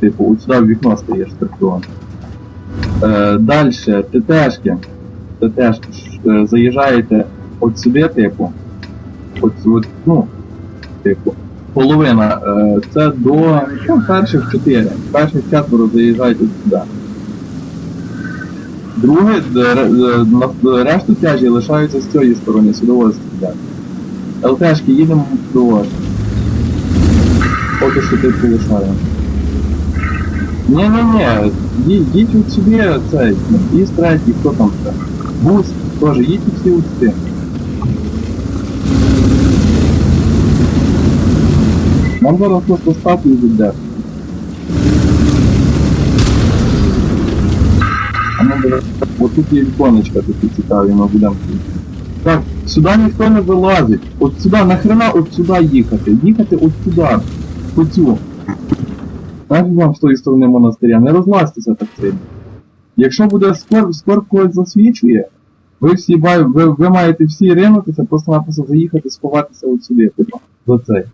Типу, от сюди в вікно стаєш скорпіон. Е, Далі, ТТшки. ТТшки. Е, Заїжджаєте от сюди, типу. От, от, ну, типу. Половина. Е, це до ну, перших чотири. Перших четверо заїжджають от сюди. Друге, е, на- решту тяжі лишаються з цієї сторони, ось сюди. ЛТшки їдемо до вас. Поки що ти полишаємо. Ї- їдь от сюди, цей, і третій, хто там ще? Бус, теж, їдьте всі от сюди. Нам зараз просто стати і віддати. А ми зараз... От тут є віконечка такі цікаві, ми будемо. Так, сюди ніхто не вилазить. От сюди, нахрена от сюди їхати? Їхати от сюди, по. Навіть вам з тої сторони монастиря, не розлазьтеся так сильно. Якщо буде скор, скор когось засвічує, ви всі ви, ви маєте всі ринутися, просто-напросто заїхати, сховатися от сюди, типу, за цей.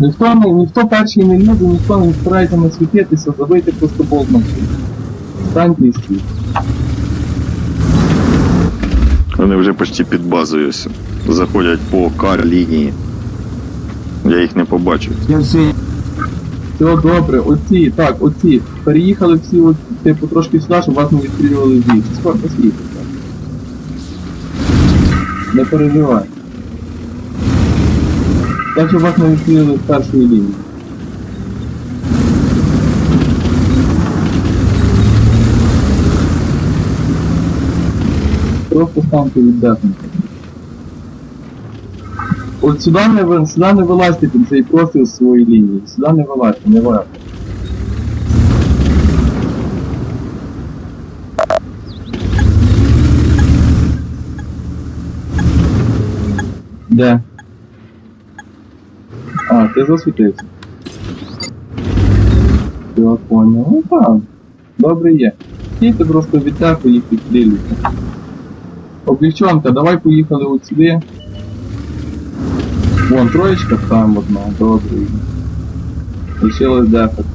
Ніхто, не, ніхто перший не лізе, ніхто не старається насвітитися, забийте просто болт на всі. Станьте і стійте. Вони вже почти під базою. Заходять по кар лінії. Я їх не побачив. Я все. Все добре, оці, так, оці. Переїхали всі, от, типу, трошки сюди, щоб вас не відстрілювали звідси. Скоро посвітиться. Не переживай. Так, щоб вас не відстрілювали з першої лінії. Просто станьте віддихнути. От сюди не, сюди не вилазьте під цей простір з своєї лінії. Сюди не вилазьте, не варто. Де? А, ти засвітився. Я понял. Ну так. Добре є. Стійте просто від їх підстрілюйте. Облігчонка, давай поїхали от сюди. Вон, троєчка там одна, добре. Лишилось дефект.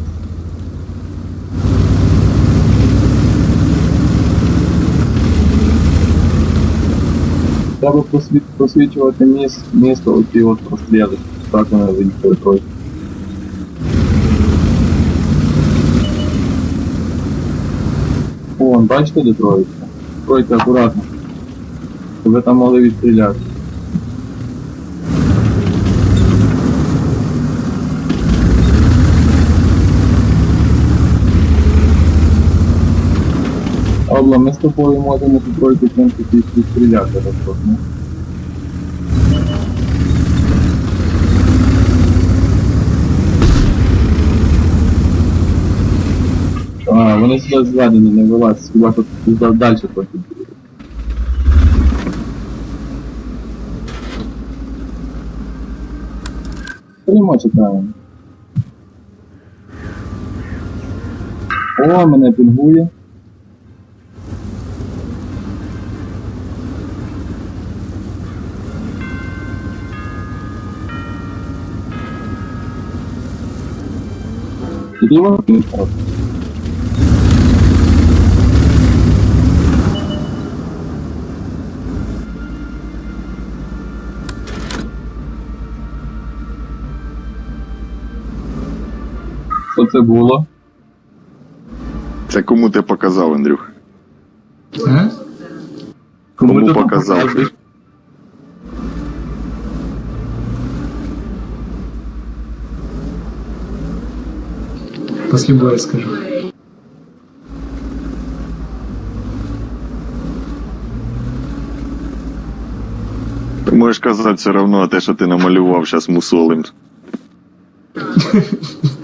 Треба просвіт, просвічувати міст, місто оці от простріли. Так вони виїхали тройки. Вон, бачите, де троєчка? Тройка акуратно. Ви там могли відстріляти. Обла, ми з тобою можемо тут тройку принципі відстріляти розповідно. А, вони сюди зведені, не вилазять, хіба тут далі трохи буде. Прямо чекаємо. О, мене пінгує. Ліво пінг. Що це було? Це кому ти показав, Андрюх? А? Кому ти показав? показуєш? После боя скажу. Ти можеш казати все одно те, що ти намалював зараз мусолим.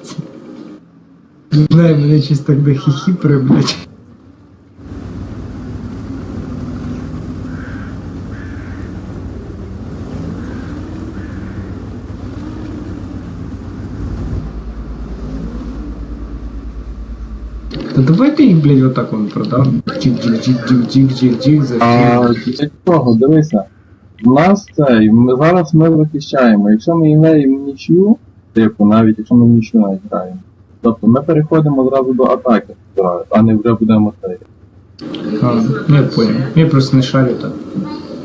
Не знаю, мене чисто до хіхіпри, блядь. Та давайте їх, блядь, отак он продам. Джик-джик-джик-джик-джик-джик-джик за А для цього, дивися. У нас цей, ми зараз ми захищаємо. Якщо ми граємо нічю, типу, навіть якщо ми нічю навіть граємо, тобто ми переходимо одразу до атаки, а не вже будемо. А, ну я понял. Я просто не шарю так.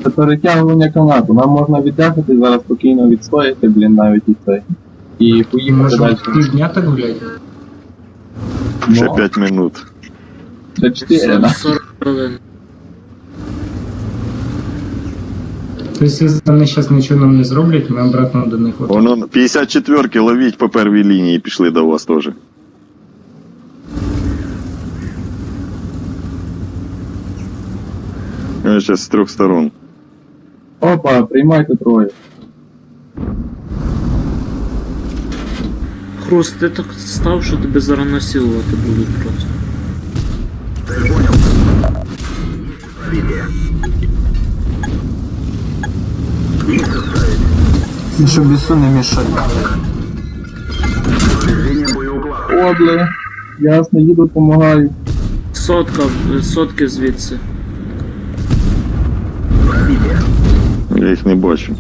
Це перетягування канату. Нам можна віддяхати зараз спокійно відстояти, блін, навіть і цей. І поїхати Може далі. півдня так гулять? Ще Ну, 5 минут. Ще 4, да? 40 хвилин. Тобто, якщо вони зараз нічого нам не зроблять, ми обратно до них от. Воно 54-ки ловіть по первій лінії пішли до вас теж. Я зараз з трьох сторон. Опа, приймайте троє. Хруст, ти так став, що тебе зараз насилувати будуть просто. Щоб бісу не мішати. О. Ясно, їду, допомагаю. Сотка, сотки звідси. Я їх не бачу.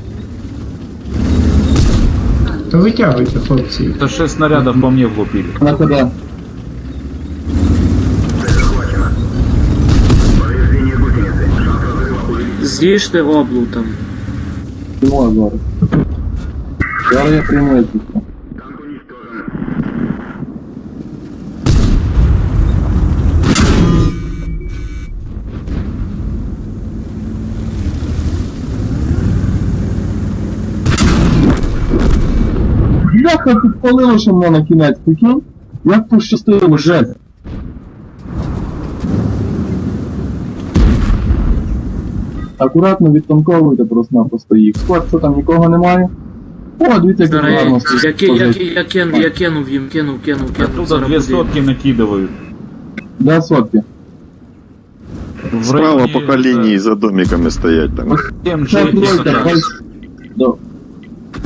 То витягуйте, хлопці. Это 6 снарядов по мне влупили. На куди? З'їжте облу там. Прийму зараз. Зараз я прийму тільки. Бляха, підпалило ще мене кінець, прикинь? Як пощастило, жесть. Акуратно відтанковуйте просто-напросто їх. Склад, що там нікого немає? О, дивіться, як гарно я, я, ки- я, ки- я, кину, я кинув їм, кинув, кинув, кинув. Оттуда Зараз две буде. сотки накидывают. Де сотки? В Справа районе, по да, лінії за домиками стоять там. Тем, Це тройка, это- давай. До.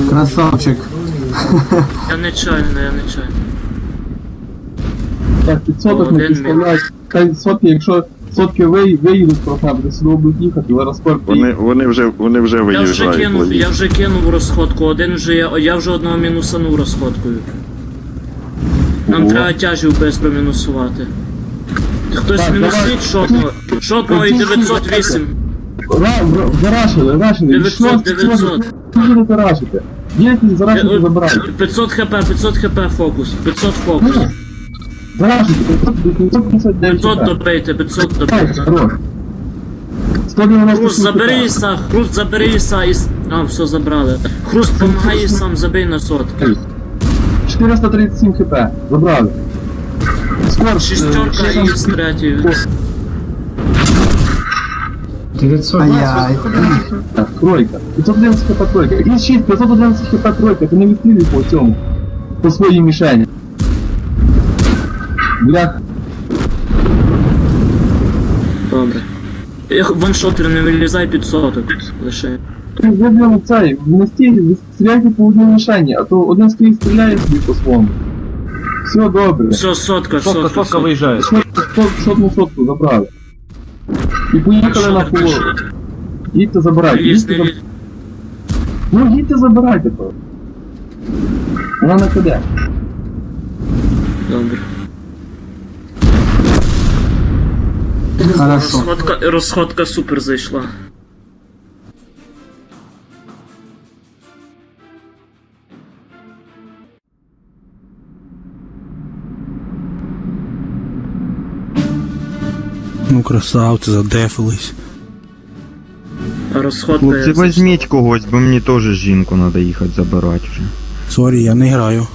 Красавчик. Я не чайно, я не чайно. Так, під соток не Один підставляють. Хай сотки, якщо сотки ви, виїдуть просто буде сюди будуть їхати, зараз скоро Вони, вони вже, вони вже Я вже кинув, я вже кинув розходку, один вже я, я вже одного мінусанув розходкою. Нам Ого. треба тяжів швидко мінусувати. Хтось Так, мінусить давай. шотного. Шотного і 908. Ра, ра, зарашили, рашили. 900, 900. Ви будете рашити. Їдете, зарашити, Е, 500 хп, 500 хп фокус, 500 фокус. Зарашите, 559 500 добейте, 500 добейте. Хорош. 190 Хруст, забери Іса, Хруст, забери Іса, Іс... А, все, забрали. Хруст, помагай сам, забий на сотки. 437 хп. Забрали. Скоро. Шістерка і з третьої. 900. Ай-яй. Так, тройка. 511 хп тройка. І 6, 511 хп тройка. Ти не відстрілюй по цьому. По своїй мішені. Бля, Добре. Ех, Ваншотер не вилізай під соток. Лише. ти вибрали цей, в стілі, стріляйте по одній мішені, а то один стоїть стріляє собі по своєму. Все добре. Все, сотка, Сотка, сотка, сотка сотка. выезжает. Сот- сот- Сотну сотку забрали. І поїхали на Ваншотер поло. пішов. Їдьте забирайте. Ліз, Їдьте, не заб- ліз. Ну їдьте забирайте то. Вона не піде. Добре. Хорошо. Розходка, розходка супер зайшла. Ну, красавці, задефились. Розходка Хлопці, зайшла. візьміть когось, бо мені теж жінку треба їхати забирати вже. Сорі, я не граю.